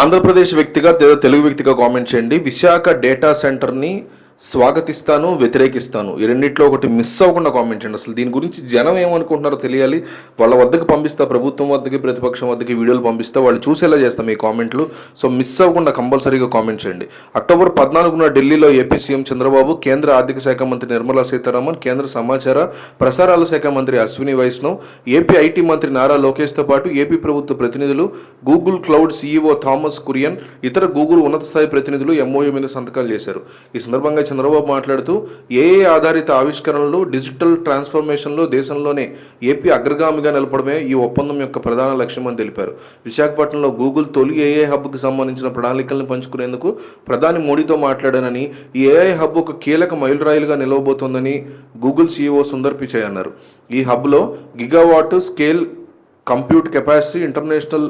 ఆంధ్రప్రదేశ్ వ్యక్తిగా తెలుగు వ్యక్తిగా కామెంట్ చేయండి. విశాఖ డేటా సెంటర్ని స్వాగతిస్తాను వ్యతిరేకిస్తాను. ఈ రెండింటిలో ఒకటి మిస్ అవ్వకుండా కామెంట్ చేయండి. అసలు దీని గురించి జనం ఏమనుకుంటున్నారో తెలియాలి. వాళ్ళ వద్దకు పంపిస్తా ప్రభుత్వం వద్దకి ప్రతిపక్షం వద్దకి వీడియోలు పంపిస్తా వాళ్ళు చూసేలా చేస్తాం ఈ కామెంట్లు. సో మిస్ అవ్వకుండా కంపల్సరీగా కామెంట్ చేయండి. అక్టోబర్ పద్నాలుగున ఢిల్లీలో ఏపీ సీఎం చంద్రబాబు కేంద్ర ఆర్థిక శాఖ మంత్రి నిర్మలా సీతారామన్ కేంద్ర సమాచార ప్రసారాల శాఖ మంత్రి అశ్విని వైష్ణవ్ ఏపీ ఐటీ మంత్రి నారా లోకేష్తో పాటు ఏపీ ప్రభుత్వ ప్రతినిధులు Google cloud CEO Thomas Kurian ఇతర గూగుల్ ఉన్నత స్థాయి ప్రతినిధులు ఎంఓయూ మీద సంతకాలు చేశారు. ఈ సందర్భంగా చంద్రబాబు మాట్లాడుతూ ఏఏ ఆధారిత ఆవిష్కరణలు డిజిటల్ ట్రాన్స్ఫర్మేషన్లో దేశంలోనే ఏపీ అగ్రగామిగా నిలపడమే ఈ ఒప్పందం యొక్క ప్రధాన లక్ష్యమని తెలిపారు. విశాఖపట్నంలో గూగుల్ తొలి ఏఐ హబ్కు సంబంధించిన ప్రణాళికలను పంచుకునేందుకు ప్రధాని మోడీతో మాట్లాడానని ఈ ఏఐ హబ్ ఒక కీలక మైలురాయిలుగా నిలవబోతోందని గూగుల్ సీఈఓ సుందర్ పిచాయ్ అన్నారు. ఈ హబ్లో gigawatt scale compute capacity international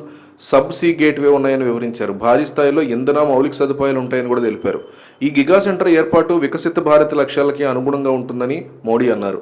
sub sea gateway ఉన్నాయని వివరించారు. భారీ స్థాయిలో ఇంధన మౌలిక సదుపాయాలు ఉంటాయని కూడా తెలిపారు. ఈ గిగా సెంటర్ ఏర్పాటు వికసిత భారత్ లక్ష్యాలకి అనుగుణంగా ఉంటుందని మోడీ అన్నారు.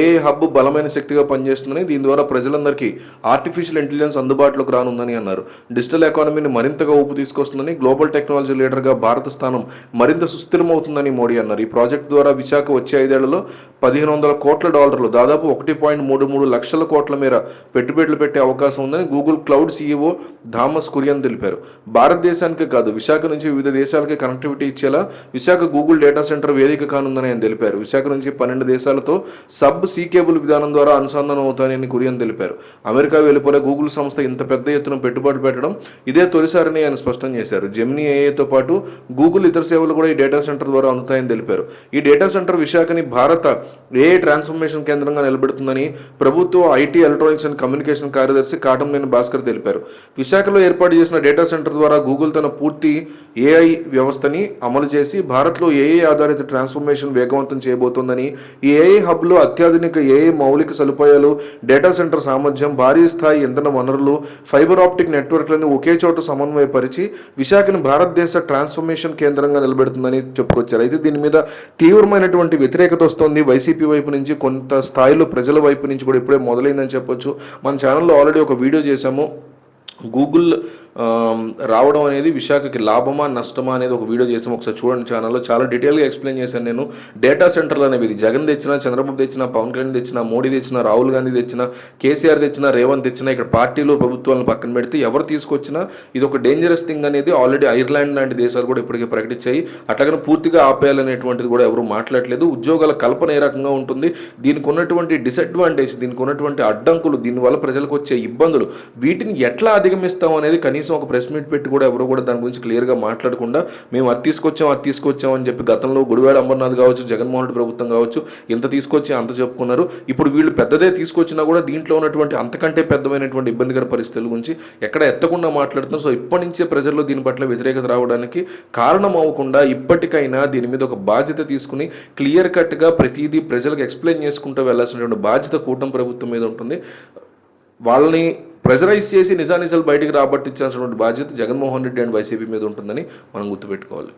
ఏ హబ్ బలమైన శక్తిగా పనిచేస్తుందని దీని ద్వారా ప్రజలందరికీ ఆర్టిఫిషియల్ ఇంటెలిజెన్స్ అందుబాటులోకి రానుందని అన్నారు. డిజిటల్ ఎకానమీని మరింతగా ఊపు తీసుకొస్తుందని గ్లోబల్ టెక్నాలజీ లీడర్గా భారత స్థానం మరింత సుస్థిరమవుతుందని మోడీ అన్నారు. ఈ ప్రాజెక్ట్ ద్వారా విశాఖ వచ్చే ఐదేళ్ళలో పదిహేను వందల కోట్ల డాలర్లు దాదాపు ఒకటి పాయింట్ మూడు మూడు లక్షల కోట్ల మేర పెట్టుబడులు పెట్టే అవకాశం ఉందని Google cloud CEO Thomas Kurian తెలిపారు. భారతదేశానికి కాదు విశాఖ నుంచి వివిధ దేశాలకి కనెక్టివిటీ ఇచ్చేలా విశాఖ గూగుల్ డేటా సెంటర్ వేదిక కానుందని ఆయన తెలిపారు. విశాఖ నుంచి పన్నెండు దేశాలతో సబ్ సీ కేబుల్ విధానం ద్వారా అనుసంధానం అవుతానని కురియన్ తెలిపారు. అమెరికా వెలుపల గూగుల్ సంస్థ ఇంత పెద్ద ఎత్తున పెట్టుబడి పెట్టడం ఇదే తొలిసారని ఆయన స్పష్టం చేశారు. జెమినీ ఏఏతో పాటు గూగుల్ ఇతర సేవలు కూడా ఈ డేటా సెంటర్ ద్వారా అందుతాయని తెలిపారు. ఈ డేటా సెంటర్ విశాఖని భారత ఏ ట్రాన్స్ఫర్మేషన్ కేంద్రంగా నిలబెడుతుందని ప్రభుత్వ ఐటీ ఎలక్ట్రానిక్స్ అండ్ కమ్యూనికేషన్ కార్యదర్శి కాటంనేని భాస్కర్ తెలిపారు. విశాఖలో ఏర్పాటు చేసిన డేటా సెంటర్ ద్వారా గూగుల్ తన పూర్తి ఏఐ వ్యవస్థని అమలు చేసి భారత్లో ఏఐ ఆధారిత ట్రాన్స్ఫర్మేషన్ వేగవంతం చేయబోతోందని ఈ ఏఐ హబ్లో అత్యాధునిక ఏఐ మౌలిక సదుపాయాలు డేటా సెంటర్ సామర్థ్యం భారీ స్థాయి ఇంధన వనరులు ఫైబర్ ఆప్టిక్ నెట్వర్క్లను ఒకే చోట సమన్వయపరిచి విశాఖను భారతదేశ ట్రాన్స్ఫర్మేషన్ కేంద్రంగా నిలబెడుతుందని చెప్పుకొచ్చారు. అయితే దీని మీద తీవ్రమైనటువంటి వ్యతిరేకత వస్తోంది. వైసీపీ వైపు నుంచి కొంత స్థాయిలో ప్రజల వైపు నుంచి కూడా ఇప్పుడే మొదలైందని చెప్పొచ్చు. మన ఛానల్లో ఆల్రెడీ ఒక వీడియో చేశాము. గూగుల్ రావడం అనేది విశాఖకి లాభమా నష్టమా అనేది ఒక వీడియో చేసాం ఒకసారి చూడండి ఛానల్లో చాలా డీటెయిల్గా ఎక్స్ప్లెయిన్ చేశాను నేను. డేటా సెంటర్లు అనేవి ఇది. జగన్ తెచ్చినా చంద్రబాబు తెచ్చిన పవన్ కళ్యాణ్ తెచ్చినా మోడీ తెచ్చిన రాహుల్ గాంధీ తెచ్చినా కేసీఆర్ తెచ్చిన రేవంత్ తెచ్చిన ఇక్కడ పార్టీలు ప్రభుత్వాలను పక్కన పెడితే ఎవరు తీసుకొచ్చినా ఇది ఒక డేంజరస్ థింగ్ అనేది ఆల్రెడీ ఐర్లాండ్ లాంటి దేశాలు కూడా ఇప్పటికే ప్రకటించాయి. అట్లాగనే పూర్తిగా ఆపేయాలనేటువంటిది కూడా ఎవరు మాట్లాడలేదు. ఉద్యోగాల కల్పన ఏ రకంగా ఉంటుంది? దీనికి ఉన్నటువంటి డిసడ్వాంటేజ్ దీనికి ఉన్నటువంటి అడ్డంకులు దీనివల్ల ప్రజలకు వచ్చే ఇబ్బందులు వీటిని ఎట్లా అధిగమిస్తాం అనేది కనీసం ఒక ప్రెస్ మీట్ పెట్టి కూడా ఎవరు కూడా దాని గురించి క్లియర్గా మాట్లాడకుండా మేము అది తీసుకొచ్చాం అది తీసుకొచ్చాం అని చెప్పి గతంలో గుడివాడ అంబర్నాథ్ కావచ్చు జగన్మోహన్ రెడ్డి ప్రభుత్వం కావచ్చు ఇంత తీసుకొచ్చి అంత చెప్పుకున్నారు. ఇప్పుడు వీళ్ళు పెద్దదే తీసుకొచ్చినా కూడా దీంట్లో ఉన్నటువంటి అంతకంటే పెద్దమైనటువంటి ఇబ్బందికర పరిస్థితుల గురించి ఎక్కడ ఎత్తకుండా మాట్లాడుతున్నాం సో ఇప్పటి నుంచే ప్రజల్లో దీని పట్ల వ్యతిరేకత రావడానికి కారణం అవ్వకుండా ఇప్పటికైనా దీని మీద ఒక బాధ్యత తీసుకుని క్లియర్ కట్గా ప్రతిదీ ప్రజలకు ఎక్స్ప్లెయిన్ చేసుకుంటూ వెళ్ళాల్సినటువంటి బాధ్యత కూటమి ప్రభుత్వం మీద ఉంటుంది. వాళ్ళని ప్రెజరైజ్ చేసి నిజానిజాలు బయటికి రాబట్టించాల్సినటువంటి బాధ్యత జగన్మోహన్ రెడ్డి అండ్ వైసీపీ మీద ఉంటుందని మనం గుర్తుపెట్టుకోవాలి.